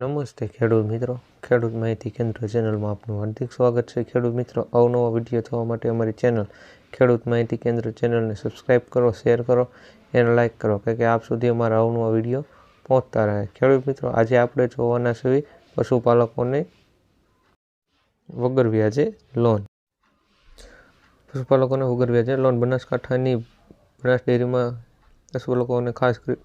નમસ્તે ખેડૂત મિત્રો. ખેડૂત માહિતી કેન્દ્ર ચેનલમાં આપનું હાર્દિક સ્વાગત છે. ખેડૂત મિત્રો, અવનવા વીડિયો થવા માટે અમારી ચેનલ ખેડૂત માહિતી કેન્દ્ર ચેનલને સબસ્ક્રાઈબ કરો શેર કરો એને લાઇક કરો કારણ કે આપ સુધી અમારા અવનવા વીડિયો પહોંચતા રહે. ખેડૂત મિત્રો, આજે આપણે જોવાના છીએ પશુપાલકોને વગર વ્યાજે લોન પશુપાલકોને વગર વ્યાજે લોન બનાસકાંઠાની બનાસ ડેરીમાં પશુપાલકોને ખાસ કરી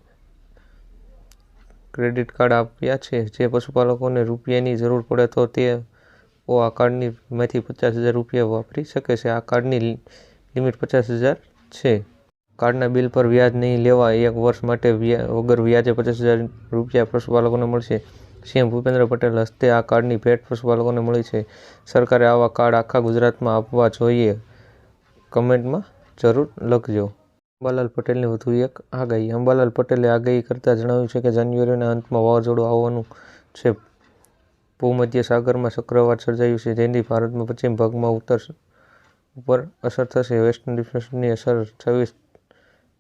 ક્રેડિટ કાર્ડ આપ્યા છે. જે પશુપાલકોને રૂપિયાની જરૂર પડે તો તેઓ આ કાર્ડની માંથી પચાસ હજાર રૂપિયા વાપરી શકે છે. આ કાર્ડની લિમિટ પચાસ હજાર છે. કાર્ડના બિલ પર વ્યાજ નહીં લેવા એક વર્ષ માટે વગર વ્યાજે પચાસ હજાર રૂપિયા પશુપાલકોને મળશે. સીએમ ભૂપેન્દ્ર પટેલ હસ્તે આ કાર્ડની ભેટ પશુપાલકોને મળી છે. સરકારે આવા કાર્ડ આખા ગુજરાતમાં આપવા જોઈએ. કમેન્ટમાં જરૂર લખજો. અંબાલાલ પટેલની વધુ એક આગાહી. અંબાલાલ પટેલે આગાહી કરતાં જણાવ્યું છે કે જાન્યુઆરીના અંતમાં વાવાઝોડું આવવાનું છે. ભૂમધ્ય સાગરમાં ચક્રવાત સર્જાયું છે જેની ભારતમાં પશ્ચિમ ભાગમાં ઉત્તર ઉપર અસર થશે. વેસ્ટર્ન ડિપ્રેશનની અસર છવ્વીસ,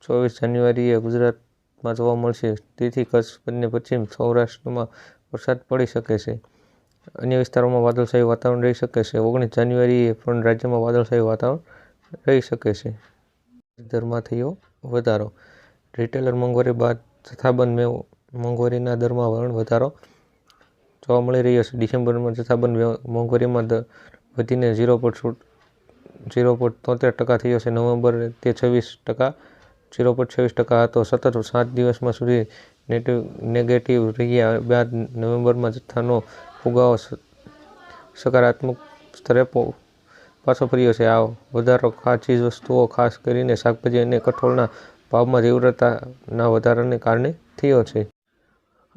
ચોવીસ જાન્યુઆરીએ ગુજરાતમાં જોવા મળશે. તેથી કચ્છ બંને પશ્ચિમ સૌરાષ્ટ્રમાં વરસાદ પડી શકે છે. અન્ય વિસ્તારોમાં વાદળછાયું વાતાવરણ રહી શકે છે. ઓગણીસ જાન્યુઆરીએ પણ રાજ્યમાં વાદળછાયું વાતાવરણ રહી શકે છે. દરમાં થયો વધારો. રિટેલર મોંઘવારી બાદ જથ્થાબંધ મેં મોંઘવારીના દરમાં વલણ વધારો જોવા મળી રહ્યો છે. ડિસેમ્બરમાં જથ્થાબંધ મોંઘવારીમાં દર વધીને ઝીરો પોઈન્ટ ઝીરો પોઈન્ટ તોતેર ટકા થયો છે. નવેમ્બર તે છવ્વીસ ટકા ઝીરો પોઈન્ટ છવ્વીસ ટકા હતો. સતત સાત દિવસમાં સુધી નેટિવ નેગેટિવ રહ્યા બાદ નવેમ્બરમાં જથ્થાનો ફુગાવો સકારાત્મક સ્તરે પાછો ફર્યો છે. આ વધારો ખાસ ચીજવસ્તુઓ ખાસ કરીને શાકભાજી અને કઠોળના ભાવમાં તીવ્રતાના વધારાને કારણે થયો છે.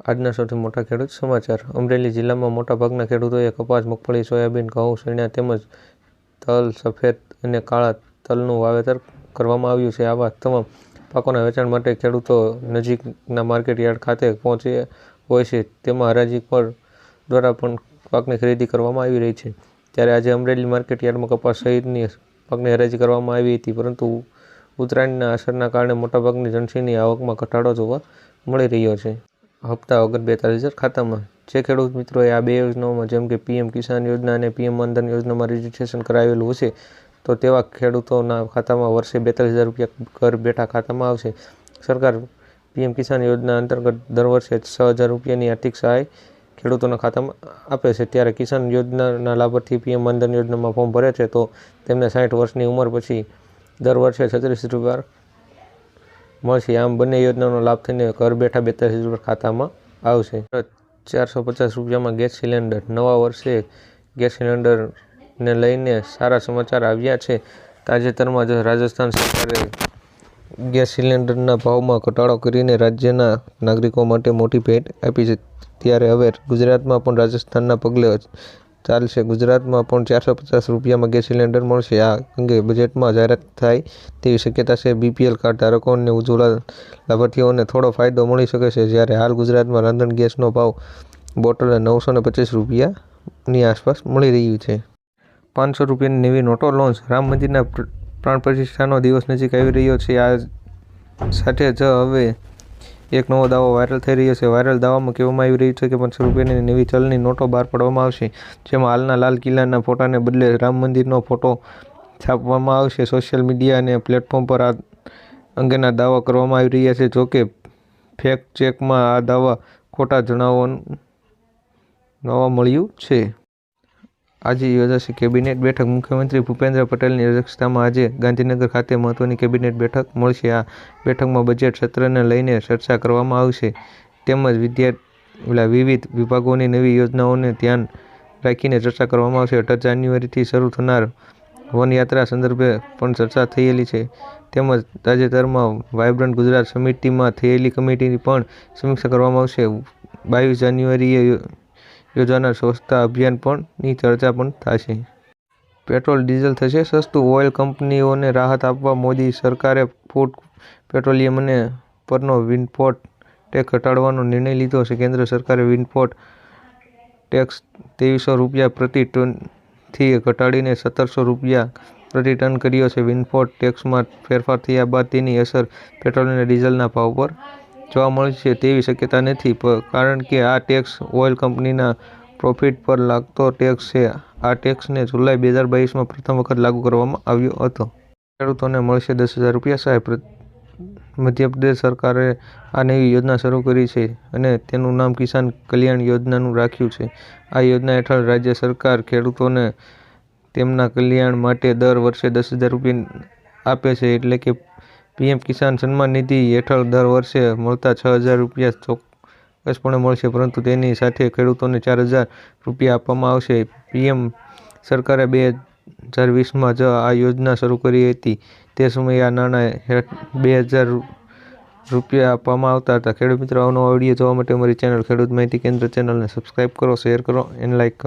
આજના સૌથી મોટા ખેડૂત સમાચાર. અમરેલી જિલ્લામાં મોટાભાગના ખેડૂતોએ કપાસ, મગફળી, સોયાબીન, ઘઉં ચણા તેમજ તલ, સફેદ અને કાળા તલનું વાવેતર કરવામાં આવ્યું છે. આવા તમામ પાકોના વેચાણ માટે ખેડૂતો નજીકના માર્કેટ યાર્ડ ખાતે પહોંચે હોય છે. તેમાં હરાજી પર દ્વારા પણ પાકની ખરીદી કરવામાં આવી રહી છે. ત્યારે આજે અમરેલી માર્કેટ યાર્ડમાં કપાસ સહિતની પાકની હરાજી કરવામાં આવી હતી, પરંતુ ઉત્તરાયણના અસરના કારણે મોટાભાગની જણસીની આવકમાં ઘટાડો જોવા મળી રહ્યો છે. હપ્તા વગર બેતાલીસ હજાર ખાતામાં. જે ખેડૂત મિત્રોએ આ બે યોજનાઓમાં, જેમ કે પીએમ કિસાન યોજના અને પીએમ માનધન યોજનામાં રજીસ્ટ્રેશન કરાવેલું હશે, તો તેવા ખેડૂતોના ખાતામાં વર્ષે બેતાલીસ હજાર રૂપિયા ઘર બેઠા ખાતામાં આવશે. સરકાર પીએમ કિસાન યોજના અંતર્ગત દર વર્ષે છ હજાર રૂપિયાની આર્થિક સહાય ખેડૂતોના ખાતામાં આપે છે. ત્યારે કિસાન યોજનાના લાભાર્થી પીએમ માનધન યોજનામાં ફોર્મ ભરે છે તો તેમને સાઠ વર્ષની ઉંમર પછી દર વર્ષે છત્રીસ રૂપિયા મળશે. આમ બંને યોજનાનો લાભ થઈને ઘર બેઠા બેતાલીસ રૂપિયા ખાતામાં આવશે. ચારસો પચાસ રૂપિયામાં ગેસ સિલિન્ડર. નવા વર્ષે ગેસ સિલિન્ડરને લઈને સારા સમાચાર આવ્યા છે. તાજેતરમાં જ રાજસ્થાન સરકારે ગેસ સિલિન્ડરના ભાવમાં ઘટાડો કરીને રાજ્યના નાગરિકો માટે મોટી ભેટ આપી છે. ત્યારે હવે ગુજરાતમાં પણ રાજસ્થાનના પગલે ચાલશે. ગુજરાતમાં પણ ચારસો પચાસ રૂપિયામાં ગેસ સિલિન્ડર મળશે. આ અંગે બજેટમાં જાહેરાત થાય તેવી શક્યતા છે. બીપીએલ કાર્ડ ધારકો અને ઉજ્જવલા લાભાર્થીઓને થોડો ફાયદો મળી શકે છે. જ્યારે હાલ ગુજરાતમાં રાંધણ ગેસનો ભાવ બોટલને નવસો ને પચીસ રૂપિયાની આસપાસ મળી રહ્યું છે. પાંચસો રૂપિયાની નવી નોટો લોન્ચ. રામ મંદિરના પ્રાણ પ્રતિષ્ઠાનો દિવસ નજીક આવી રહ્યો છે. આ સાથે જ હવે એક નવો દાવો વાયરલ થઈ રહ્યો છે. વાયરલ દાવામાં કહેવામાં આવી રહ્યું છે કે પાંચસો રૂપિયાની નવી ચલની નોટો બહાર પાડવામાં આવશે, જેમાં હાલના લાલ કિલ્લાના ફોટાને બદલે રામ મંદિરનો ફોટો છાપવામાં આવશે. સોશિયલ મીડિયા અને પ્લેટફોર્મ પર આ અંગેના દાવા કરવામાં આવી રહ્યા છે. જોકે ફેક ચેકમાં આ દાવા ખોટા જણાવવા મળ્યું છે. આજે યોજાશે. કેબિનેટ બેઠક મુખ્યમંત્રી ભૂપેન્દ્ર પટેલની અધ્યક્ષતામાં આજે ગાંધીનગર ખાતે મહત્વની કેબિનેટ બેઠક મળશે. આ બેઠકમાં બજેટ સત્રને લઈને ચર્ચા કરવામાં આવશે. તેમજ વિદ્યા વિવિધ વિભાગોની નવી યોજનાઓને ધ્યાન રાખીને ચર્ચા કરવામાં આવશે. અઢાર જાન્યુઆરીથી શરૂ થનાર વનયાત્રા સંદર્ભે પણ ચર્ચા થયેલી છે. તેમજ તાજેતરમાં વાયબ્રન્ટ ગુજરાત સમિતિમાં થયેલી કમિટીની પણ સમીક્ષા કરવામાં આવશે. બાવીસ જાન્યુઆરીએ યોજાનાર સ્વચ્છતા અભિયાન પણ ની ચર્ચા પણ થશે. પેટ્રોલ, ડીઝલ થશે સસ્તું. ઓઇલ કંપનીઓને રાહત આપવા મોદી સરકારે ફૂડ, પેટ્રોલિયમ અને પરનો વિનફોટ ટેક્સ ઘટાડવાનો નિર્ણય લીધો છે. કેન્દ્ર સરકારે વિનફોટ ટેક્સ ત્રેવીસો રૂપિયા પ્રતિ ટનથી ઘટાડીને સત્તરસો રૂપિયા પ્રતિ ટન કર્યો છે. વિન્ડફોટ ટેક્સમાં ફેરફાર થયા બાદ તેની અસર પેટ્રોલ અને ડીઝલના ભાવ પર જોવા મળશે તેવી શક્યતા નથી કારણ કે આ ટેક્સ ઓઇલ કંપનીના પ્રોફિટ પર લાગતો ટેક્સ છે. આ ટેક્સને જુલાઈ બે હજાર બાવીસમાં પ્રથમ વખત લાગુ કરવામાં આવ્યો હતો. ખેડૂતોને મળશે દસ હજાર રૂપિયા સહાય. મધ્યપ્રદેશ સરકારે આ નવી યોજના શરૂ કરી છે અને તેનું નામ કિસાન કલ્યાણ યોજનાનું રાખ્યું છે. આ યોજના હેઠળ રાજ્ય સરકાર ખેડૂતોને તેમના કલ્યાણ માટે દર વર્ષે દસ હજાર રૂપિયા આપે છે, એટલે કે પીએમ કિસાન સન્માન નિધિ હેઠળ દર વર્ષે મળતા છ હજાર રૂપિયા ચોક્કસપણે મળશે, પરંતુ તેની સાથે ખેડૂતોને ચાર હજાર રૂપિયા આપવામાં આવશે. પીએમ સરકારે બે હજાર વીસમાં જ આ યોજના શરૂ કરી હતી. તે સમયે આ નાણાં બે હજાર રૂપિયા આપવામાં આવતા હતા. ખેડૂત મિત્રો, આવનો વીડિયો જોવા માટે અમારી ચેનલ ખેડૂત માહિતી કેન્દ્ર ચેનલને સબસ્ક્રાઈબ કરો, શેર કરો અને લાઇક કરો.